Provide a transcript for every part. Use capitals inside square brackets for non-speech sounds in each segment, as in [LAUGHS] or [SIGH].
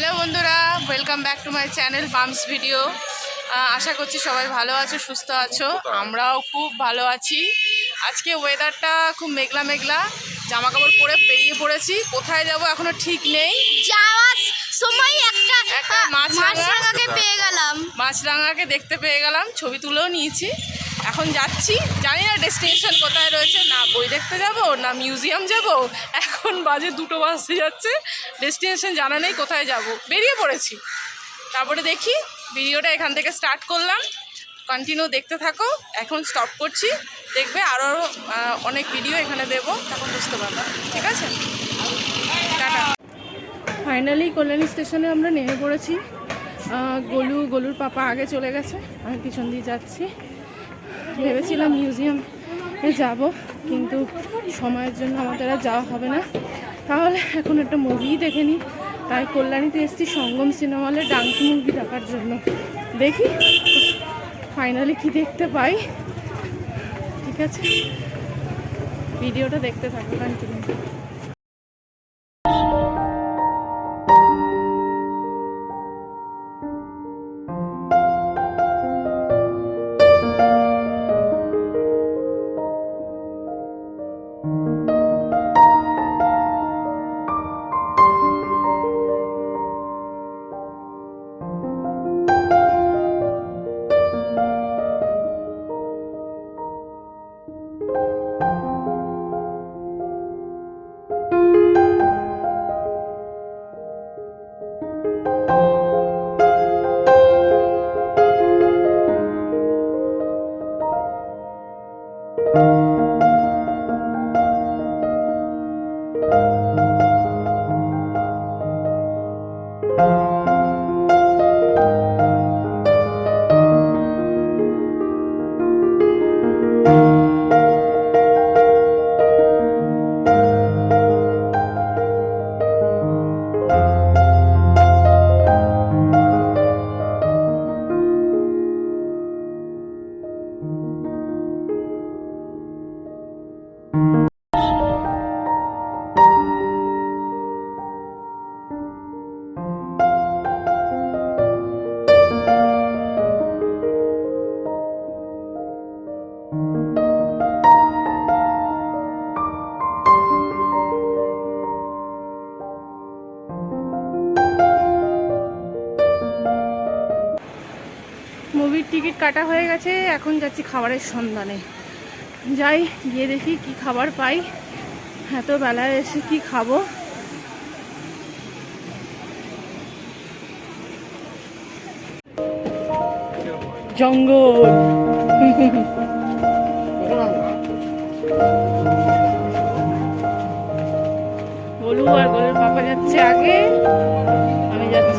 Hello বন্ধুরা welcome back to my channel balms video আশা করছি সবাই ভালো আছো সুস্থ আছো। আমরাও খুব ভালো আছি। আজকে ওয়েদারটা খুব মেঘলা মেঘলা জামা কাপড় পরে বেরিয়ে পড়েছি। কোথায় যাব এখনও ঠিক নেই। যাওয়ার সময় একটা একটা মাছরাঙা- মাছরাঙাকে পেয়ে গেলাম। মাছরাঙাকে দেখতে পেয়ে গেলাম ছবি তুলেও নিয়েছি। এখন যাচ্ছি। জানি না ডেস্টিনেশন কোথায় রয়েছে, না বই দেখতে যাব, না মিউজিয়াম যাব। এখন বাজে দুটো বাজতে যাচ্ছে। ডেস্টিনেশন জানা নেই, কোথায় যাব। বেরিয়ে পড়েছি। তারপরে দেখি ভিডিওটা এখান থেকে স্টার্ট করলাম। কন্টিনিউ দেখতে থাকো। এখন স্টপ করছি। দেখবে আরও অনেক ভিডিও এখানে দেবো। তখন বুঝতে পারবে। ঠিক আছে? টাটা। ফাইনালি কল্যাণী স্টেশনে আমরা নেমে পড়েছি। গোলু, গোলুর পাপা আগে চলে গেছে। আমি পিছন দিয়ে যাচ্ছি। ভেবেছিলাম মিউজিয়ামে যাব, কিন্তু সময়ের জন্য আমাদের আর যাওয়া হবে না। তাহলে এখন একটা মুভিই দেখে নিই তাই কল্যাণীতে এসেছি সঙ্গম সিনেমা হলে ডাঙ্কি মুভি দেখার জন্য। দেখি ফাইনালি কি দেখতে পাই। ঠিক আছে? ভিডিওটা দেখতে থাকো কন্টিনিউ মুভির টিকিট কাটা হয়ে গেছে, এখন যাচ্ছি খাবারের সন্ধানে। যাই, গিয়ে দেখি কি খাবার পাই। এত বেলায় এসে কি খাব? জঙ্গল। বলু আর গোলুর পাপা যাচ্ছে আগে। আমি যাচ্ছি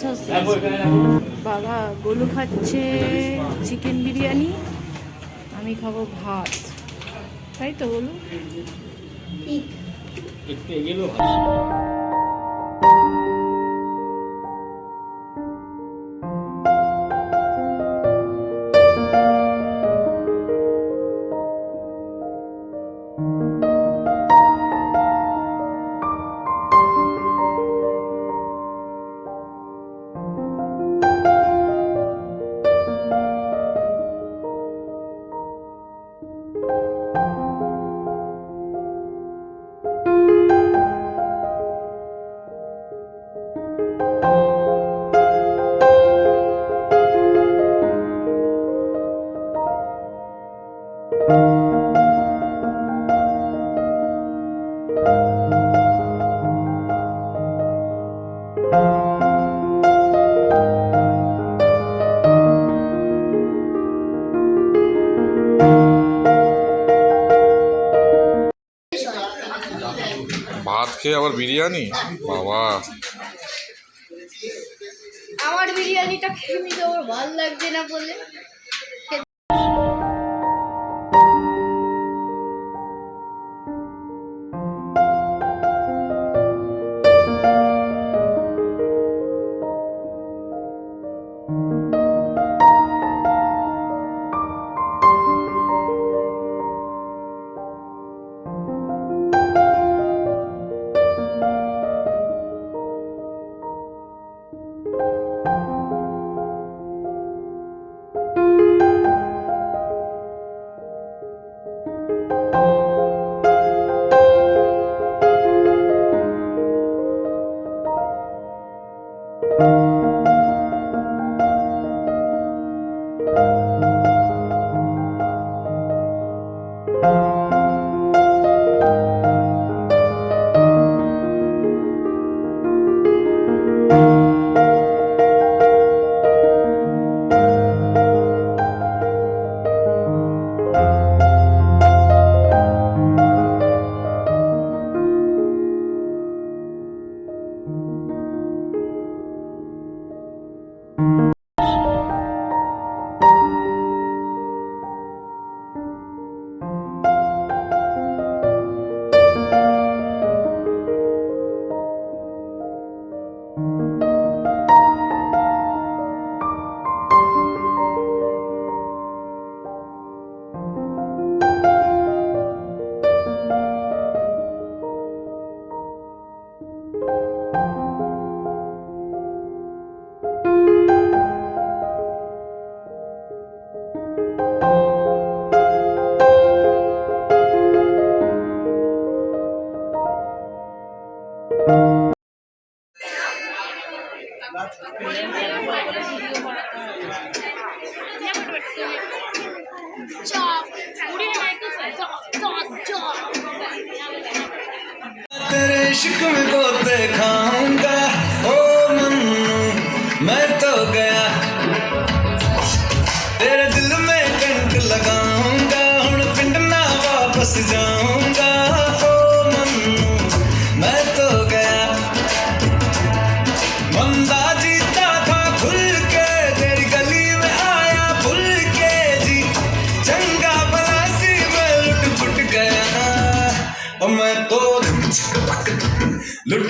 সস বাবা গোলু খাচ্ছে চিকেন বিরিয়ানি আমি খাব ভাত। তাই তো গোলু ভাত। খেয়ে আবার বিরিয়ানি? বাবা। আমার বিরিয়ানিটা খেয়ে নিতে আমার ভালো লাগছে না বলে। तेरे इश्क में को दिखाऊँगा। ओ मन्नू, मैं तो गया। तेरे दिल में कंक लगाऊँगा। हुन पिंड ना वापस जाऊँगा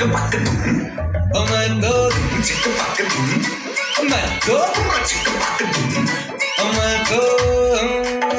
chick back a doom. A man dog, chick back doom. A man dog, chick back doom. A man dog.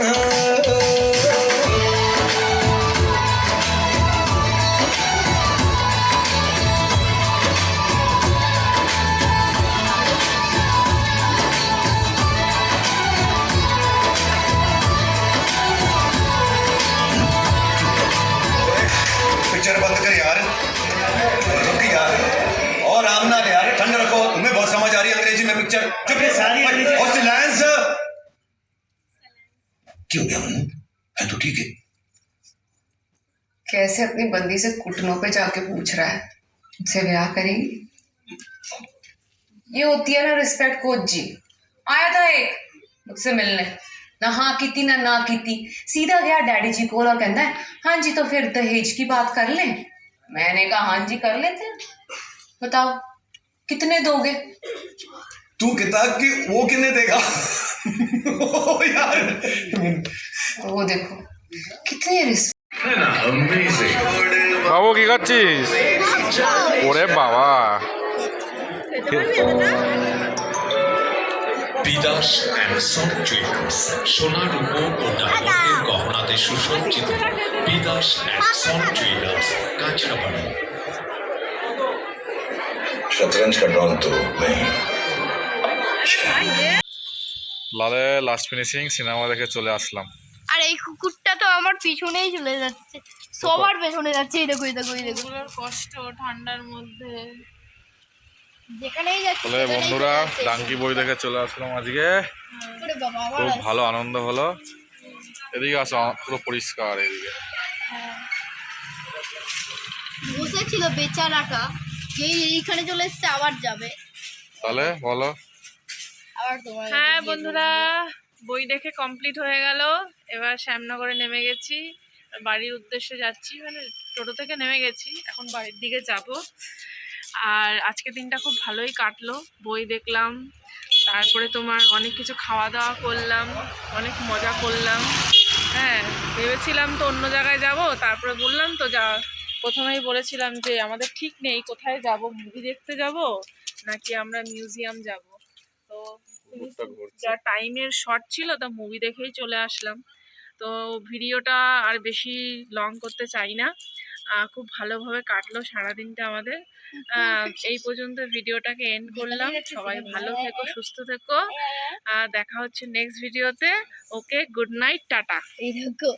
Picture चुप सारी और सिलेंस क्यों गया मनु है तो ठीक है। कैसे अपनी बंदी से घुटनों पे जाके पूछ रहा है? मुझसे ब्याह करेगी? ये होती है ना रिस्पेक्ट कोच जी। आया था एक मुझसे मिलने। ना हाँ की ना ना की सीधा गया डैडी जी को और कहता है हाँ जी तो फिर दहेज की बात कर लें। मैंने कहा हाँ जी कर लेते हैं। बताओ कितने दोगे? तू किताब की वो किन्ने देगा [LAUGHS] ओ यार वो देखो कितने रिस्पेक्ट বাবু কি করছিস ওরে বাবা বিদাস অ্যান্ড সন জুয়েলার্স সোনা রূপো ও ডায়মন্ডের গহনাতে সুসজ্জিত Bidas and son jewellers Kanchrapara शतरंज का डॉन तो मैं ही লালে লাস্ট ফিনিশিং সিনেমা দেখে চলে আসলাম। আর এই কুকুরটা তো আমার পিছনেই চলে যাচ্ছে। সবার পেছনে যাচ্ছে এই দেখো এই দেখো এই দেখো। কষ্ট ঠান্ডার মধ্যে। যেখানেই যাচ্ছে তাহলে বন্ধুরা ডাঙ্কি বই দেখে চলে আসলাম আজকে। খুব ভালো আনন্দ হলো। এদিকে আসো পুরো পরিষ্কার এদিকে। বসেছিল বেচারাটা যে এইখানে চলে এসছে আবার যাবে। তাহলে বলো। হ্যাঁ বন্ধুরা বই দেখে কমপ্লিট হয়ে গেল। এবার শ্যামনগরে নেমে গেছি। বাড়ির উদ্দেশ্যে যাচ্ছি মানে টোটো থেকে নেমে গেছি। এখন বাড়ির দিকে যাব। আর আজকে দিনটা খুব ভালোই কাটলো। বই দেখলাম তারপরে তোমার অনেক কিছু খাওয়া দাওয়া করলাম অনেক মজা করলাম। হ্যাঁ ভেবেছিলাম তো অন্য জায়গায় যাব তারপরে বললাম তো যা প্রথমেই বলেছিলাম যে আমাদের ঠিক নেই কোথায় যাব মুভি দেখতে যাব নাকি আমরা মিউজিয়াম যাব। তো। যা টাইমের শর্ট ছিল তা মুভি দেখেই চলে আসলাম। তো ভিডিওটা আর বেশি লং করতে চাই না। খুব ভালোভাবে কাটলো সারাদিনটা আমাদের। এই পর্যন্ত ভিডিওটাকে এন্ড করলাম। সবাই ভালো থেকো সুস্থ থেকো। দেখা হচ্ছে নেক্সট ভিডিওতে ওকে গুড নাইট টাটা। এই দেখো।